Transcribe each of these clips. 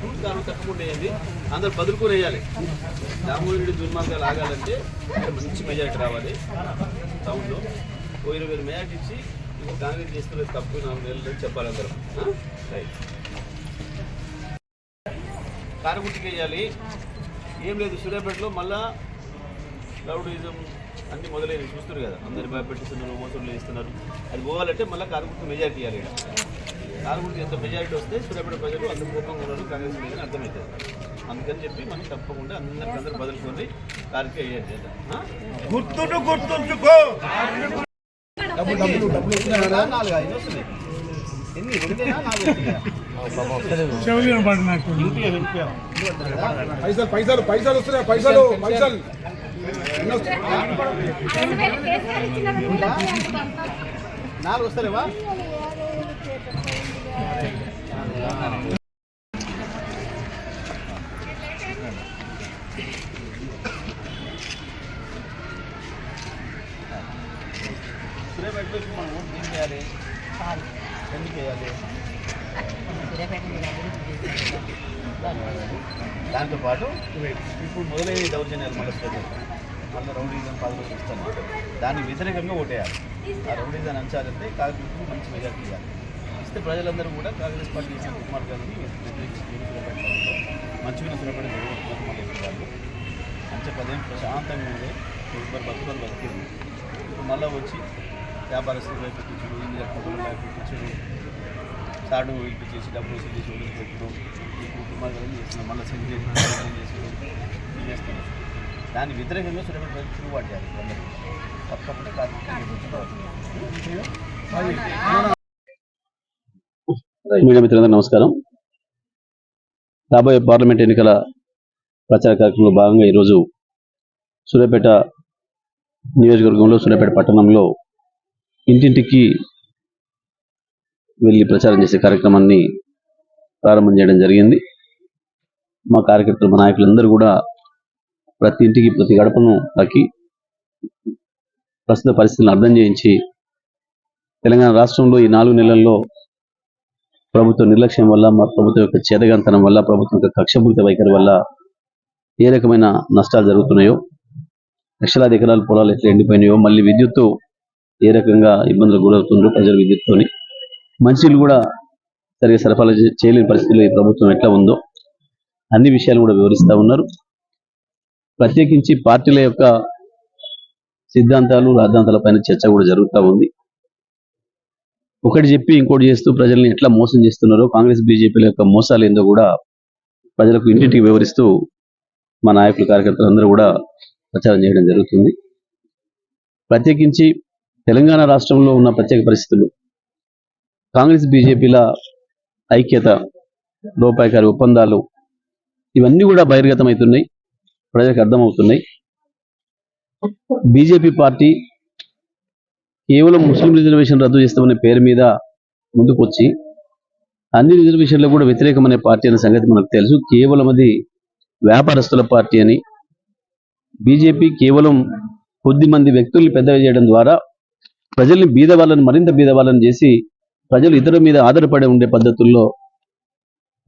చూడు తప్పకుండా వేయండి అందరు బదులుకొని వేయాలి దామోదరుడి దుర్మార్గాలు ఆగాలంటే మంచి మెజారిటీ రావాలి టౌన్లో ఓ ఇరవై వేలు మెజారిటీ ఇచ్చి ఇంకా కాంగ్రెస్ చేస్తున్నది తప్పు నాలుగు నెలలు చెప్పాలి అందరం ఆ? రైట్ కారగుట్టికి వేయాలి ఏం లేదు సూర్యాపేటలో మళ్ళా లౌడిజం అన్ని మొదలైనవి చూస్తారు కదా. అందరు భయపెట్టిస్తున్నారు మోసంలో వేస్తున్నారు. అది పోవాలంటే మళ్ళీ కారగుట్టు మెజారిటీ ఇవ్వాలి ఇక్కడ. కారగుట్టు ఎంత మెజారిటీ వస్తే సూర్యాపేట ప్రజలు అందరు కోపంగా ఉన్నారు. కాంగ్రెస్ మీద అర్థమవుతుంది. అందుకని చెప్పి మనం తప్పకుండా అందరికి అందరు బదులుకొని కారుకి వేయాలి? గుర్తును గుర్తుంచుకో. నాలుగు ఐదు వస్తున్నాయి. ఎన్ని రెండేనా నాలుగు పైసలు పైసలు పైసలు వస్తున్నాయి పైసలు పైసలు నాలుగు వస్తలేవా? దాంతో పాటు ఇప్పుడు మొదలైన దౌర్జన్యాలు మళ్ళీ మళ్ళీ రౌడీజం పాలు చూస్తాను దానికి వ్యతిరేకంగా ఓటేయాలి. ఆ రౌడీజం అంచాలంటే కాంగ్రెస్ మంచి మెజార్టీ ఇవ్వాలి. ఇస్తే ప్రజలందరూ కూడా కాంగ్రెస్ పార్టీ చేసిన కుమార్ గారిని వ్యతిరేకించి సూర్యాపేటలో మంచిగా సూర్యాపేట జరుగుతున్నారు మళ్ళీ వాళ్ళు మంచి పదేం ప్రశాంతంగా ఉండే ఎవరు బతుకులు బతికింది. ఇప్పుడు మళ్ళీ వచ్చి వ్యాపారస్తులు వైపు కూర్చోడు ఇండియా కుటుంబం వైపు కూర్చోడు పెట్టించుడు సాడు చేసి డబ్బులు వసూలు చేసి వదిలి పెట్టడం ఈ కుటుంబాలు కలిసి చేస్తున్నాం మళ్ళీ సెండ్ చేసి చేసి చేస్తున్నాం దాని వ్యతిరేకంగా సూర్యపేట ప్రజలు తిరుగుబాటు చేయాలి అందరూ. తప్పకుండా మీడియా మిత్రులందరూ నమస్కారం. రాబోయే పార్లమెంట్ ఎన్నికల ప్రచార కార్యక్రమంలో భాగంగా ఈరోజు సూర్యాపేట నియోజకవర్గంలో సూర్యాపేట పట్టణంలో ఇంటింటికి వెళ్ళి ప్రచారం చేసే కార్యక్రమాన్ని ప్రారంభం చేయడం జరిగింది. మా కార్యకర్తలు మా నాయకులందరూ కూడా ప్రతి ఇంటికి ప్రతి గడపను తాకి ప్రస్తుత పరిస్థితులను అర్థం చేయించి తెలంగాణ రాష్ట్రంలో ఈ నాలుగు నెలల్లో ప్రభుత్వ నిర్లక్ష్యం వల్ల మా ప్రభుత్వం యొక్క చేదగంతనం వల్ల ప్రభుత్వం యొక్క కక్షపూరిత వైఖరి వల్ల ఏ రకమైన నష్టాలు జరుగుతున్నాయో లక్షలాది ఎకరాల పొలాలు ఎట్లా ఎండిపోయినాయో మళ్ళీ విద్యుత్తు ఏ రకంగా ఇబ్బందులు గురవుతుందో ప్రజలు విద్యుత్తుని మంచిలు కూడా సరిగా సరఫరా చేయలేని పరిస్థితిలో ఈ ప్రభుత్వం ఎట్లా ఉందో అన్ని విషయాలు కూడా వివరిస్తూ ఉన్నారు. ప్రత్యేకించి పార్టీల యొక్క సిద్ధాంతాలు రాద్ధాంతాల పైన చర్చ కూడా జరుగుతూ ఉంది. ఒకటి చెప్పి ఇంకోటి చేస్తూ ప్రజల్ని ఎట్లా మోసం చేస్తున్నారో కాంగ్రెస్ బీజేపీల యొక్క మోసాలు ఏందో కూడా ప్రజలకు ఇంటింటికి వివరిస్తూ మా నాయకులు కార్యకర్తలు అందరూ కూడా ప్రచారం చేయడం జరుగుతుంది. ప్రత్యేకించి తెలంగాణ రాష్ట్రంలో ఉన్న ప్రత్యేక పరిస్థితులు. కాంగ్రెస్ బీజేపీల ఐక్యత లోపాయకారి ఒప్పందాలు ఇవన్నీ కూడా బహిర్గతమవుతున్నాయి. ప్రజలకు అర్థమవుతున్నాయి. బీజేపీ పార్టీ కేవలం ముస్లిం రిజర్వేషన్ రద్దు చేస్తామనే పేరు మీద ముందుకు వచ్చి అన్ని రిజర్వేషన్లు కూడా వ్యతిరేకమనే పార్టీ అనే సంగతి మనకు తెలుసు. కేవలం అది వ్యాపారస్తుల పార్టీ అని. బీజేపీ కేవలం కొద్ది మంది వ్యక్తుల్ని పెద్దగా చేయడం ద్వారా ప్రజల్ని బీదవాళ్ళని మరింత బీదవాళ్ళని చేసి ప్రజలు ఇతరుల మీద ఆధారపడి ఉండే పద్ధతుల్లో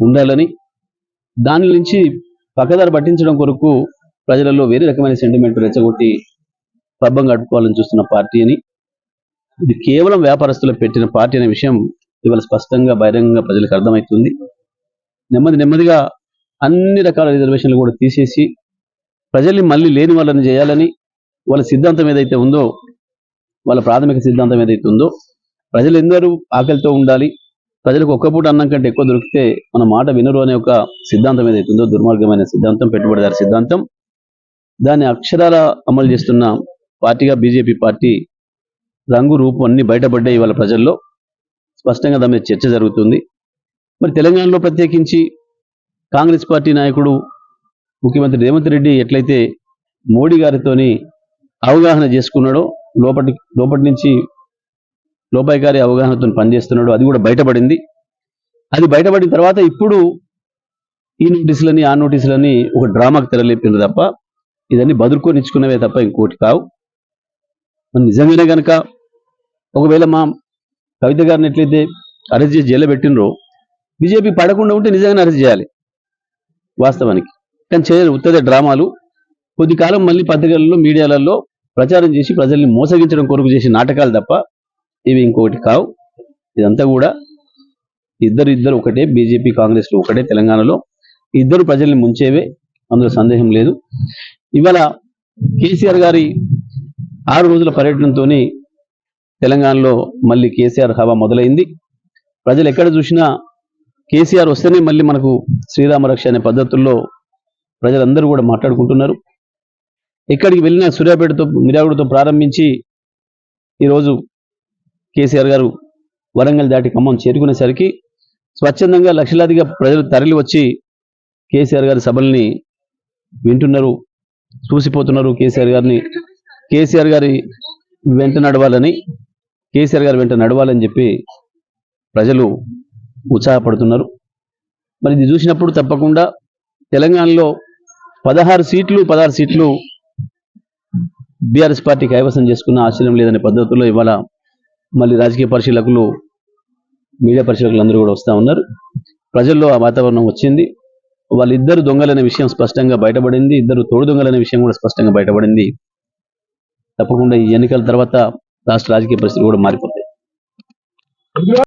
ఉండాలని దాని నుంచి పక్కదారి పట్టించడం కొరకు ప్రజలలో వేరే రకమైన సెంటిమెంట్ రెచ్చగొట్టి పబ్బం గడుపుకోవాలని చూస్తున్న పార్టీ అని. ఇది కేవలం వ్యాపారస్తులు పెట్టిన పార్టీ అనే విషయం ఇవాళ స్పష్టంగా బహిరంగంగా ప్రజలకు అర్థమవుతుంది. నెమ్మది నెమ్మదిగా అన్ని రకాల రిజర్వేషన్లు కూడా తీసేసి ప్రజల్ని మళ్ళీ లేని వాళ్ళని చేయాలని వాళ్ళ సిద్ధాంతం ఏదైతే ఉందో వాళ్ళ ప్రాథమిక సిద్ధాంతం ఏదైతే ఉందో ప్రజలందరూ ఆకలితో ఉండాలి. ప్రజలకు ఒక్క పూట అన్నం కంటే ఎక్కువ దొరికితే మన మాట వినరు అనే ఒక సిద్ధాంతం ఏదైతుందో దుర్మార్గమైన సిద్ధాంతం పెట్టుబడిదారి సిద్ధాంతం. దాన్ని అక్షరాల అమలు చేస్తున్న పార్టీగా బీజేపీ పార్టీ రంగు రూపం అన్ని బయటపడ్డాయి ఇవాళ ప్రజల్లో. స్పష్టంగా దాని మీద చర్చ జరుగుతుంది. మరి తెలంగాణలో ప్రత్యేకించి కాంగ్రెస్ పార్టీ నాయకుడు ముఖ్యమంత్రి రేవంత్ రెడ్డి ఎట్లయితే మోడీ గారితోని అవగాహన చేసుకున్నాడో లోపటి లోపటి నుంచి లోపాయికారి అవగాహనతో పనిచేస్తున్నాడు. అది కూడా బయటపడింది. అది బయటపడిన తర్వాత ఇప్పుడు ఈ నోటీసులని ఆ నోటీసులని ఒక డ్రామాకు తెరలేపిండ్రు తప్ప ఇదన్నీ బదులుకొని ఇచ్చుకున్నవే తప్ప ఇంకోటి కావు. మరి నిజంగానే కనుక ఒకవేళ మా కవిత గారిని ఎట్లయితే అరెస్ట్ చేసి జైల్లో పెట్టినరో బీజేపీ పడకుండా ఉంటే నిజంగానే అరెస్ట్ చేయాలి. వాస్తవానికి. కానీ చేయరు ఉత్తదే డ్రామాలు. కొద్ది కాలం మళ్ళీ పత్రికలలో మీడియాలలో ప్రచారం చేసి ప్రజల్ని మోసగించడం కొరకు చేసే నాటకాలు తప్ప ఇవి ఇంకొకటి కావు. ఇదంతా కూడా ఇద్దరు ఇద్దరు ఒకటే బీజేపీ కాంగ్రెస్లు ఒకటే తెలంగాణలో. ఇద్దరు ప్రజల్ని ముంచేవే అందులో సందేహం లేదు. ఇవాళ కేసీఆర్ గారి ఆరు రోజుల పర్యటనతో తెలంగాణలో మళ్ళీ కేసీఆర్ హవా మొదలైంది. ప్రజలు ఎక్కడ చూసినా కేసీఆర్ వస్తేనే మళ్ళీ మనకు శ్రీరామ రక్ష అనే పద్ధతుల్లో ప్రజలందరూ కూడా మాట్లాడుకుంటున్నారు. ఎక్కడికి వెళ్ళినా సూర్యాపేటతో మిరాగుడితో ప్రారంభించి ఈరోజు కేసీఆర్ గారు వరంగల్ దాటి ఖమ్మం చేరుకునేసరికి స్వచ్ఛందంగా లక్షలాదిగా ప్రజలు తరలి వచ్చి కేసీఆర్ గారి సభల్ని వింటున్నారు చూసిపోతున్నారు. కేసీఆర్ గారిని కేసీఆర్ గారి వెంట నడవాలని కేసీఆర్ గారి వెంట నడవాలని చెప్పి ప్రజలు ఉత్సాహపడుతున్నారు. మరి ఇది చూసినప్పుడు తప్పకుండా తెలంగాణలో పదహారు సీట్లు పదహారు సీట్లు బీఆర్ఎస్ పార్టీ కైవసం చేసుకున్న ఆశ్చర్యం లేదనే పద్ధతిలో ఇవాళ మళ్ళీ రాజకీయ పరిశీలకులు మీడియా పరిశీలకులు అందరూ కూడా వస్తూ ఉన్నారు. ప్రజల్లో ఆ వాతావరణం వచ్చింది. వాళ్ళిద్దరు దొంగలనే విషయం స్పష్టంగా బయటపడింది. ఇద్దరు తోడు దొంగలనే విషయం కూడా స్పష్టంగా బయటపడింది. తప్పకుండా ఈ ఎన్నికల తర్వాత రాష్ట్ర రాజకీయ పరిస్థితి కూడా మారిపోతాయి